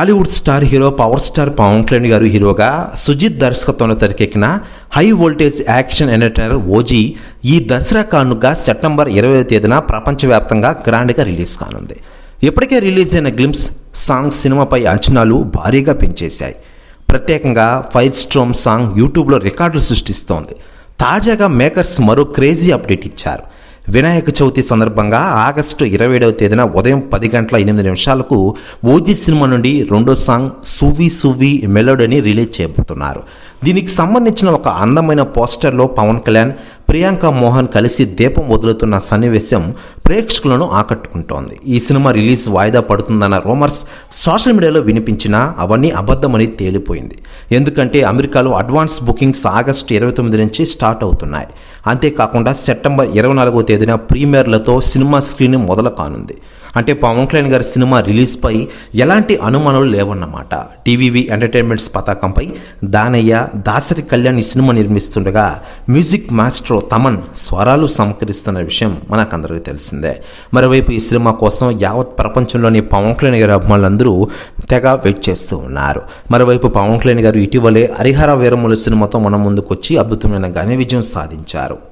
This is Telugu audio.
Hollywood star hero power star Pawan Kalyan garu హీరోగా సుజిత్ దర్శకత్వంలో తెరకెక్కిన high voltage action entertainer OG ఈ దసరా కానుగా సెప్టెంబర్ ఇరవై తేదీన ప్రపంచవ్యాప్తంగా గ్రాండ్గా రిలీజ్ కానుంది. ఇప్పటికే రిలీజ్ అయిన గ్లిమ్స్ సాంగ్ సినిమాపై అంచనాలు భారీగా పెంచేశాయి. ప్రత్యేకంగా ఫైర్ స్ట్రోమ్ సాంగ్ యూట్యూబ్లో రికార్డులు సృష్టిస్తోంది. తాజాగా మేకర్స్ మరో క్రేజీ అప్డేట్ ఇచ్చారు. వినాయక చవితి సందర్భంగా ఆగస్టు ఇరవై ఏడవ తేదీన ఉదయం పది గంటల ఎనిమిది నిమిషాలకు ఓజీ సినిమా నుండి రెండో సాంగ్ సువి సువి మెలోడీని రిలీజ్ చేయబోతున్నారు. దీనికి సంబంధించిన ఒక అందమైన పోస్టర్లో పవన్ కళ్యాణ్ ప్రియాంక మోహన్ కలిసి దీపం వదులుతున్న సన్నివేశం ప్రేక్షకులను ఆకట్టుకుంటోంది. ఈ సినిమా రిలీజ్ వాయిదా పడుతుందన్న రూమర్స్ సోషల్ మీడియాలో వినిపించినా అవన్నీ అబద్ధమని తేలిపోయింది. ఎందుకంటే అమెరికాలో అడ్వాన్స్ బుకింగ్స్ ఆగస్టు ఇరవై తొమ్మిది నుంచి స్టార్ట్ అవుతున్నాయి. అంతేకాకుండా సెప్టెంబర్ ఇరవై నాలుగో తేదీన ప్రీమియర్లతో సినిమా స్క్రీన్ మొదలు కానుంది అంటే పవన్ కళ్యాణ్ గారి సినిమా రిలీజ్పై ఎలాంటి అనుమానాలు లేవన్నమాట. టీవీవీ ఎంటర్టైన్మెంట్స్ పతాకంపై దానయ్య దాసరి కళ్యాణ్ ఈ సినిమా నిర్మిస్తుండగా మ్యూజిక్ మాస్ట్రో తమన్ స్వరాలు సమకరిస్తున్న విషయం మనకందరికీ తెలిసిందే. మరోవైపు ఈ సినిమా కోసం యావత్ ప్రపంచంలోని పవన్ కళ్యాణ్ గారి అభిమానులందరూ తెగ వెయిట్ చేస్తూ ఉన్నారు. మరోవైపు పవన్ కళ్యాణ్ గారు ఇటీవలే హరిహర వీరములు సినిమాతో మన ముందుకొచ్చి అద్భుతమైన ఘన విజయం సాధించారు.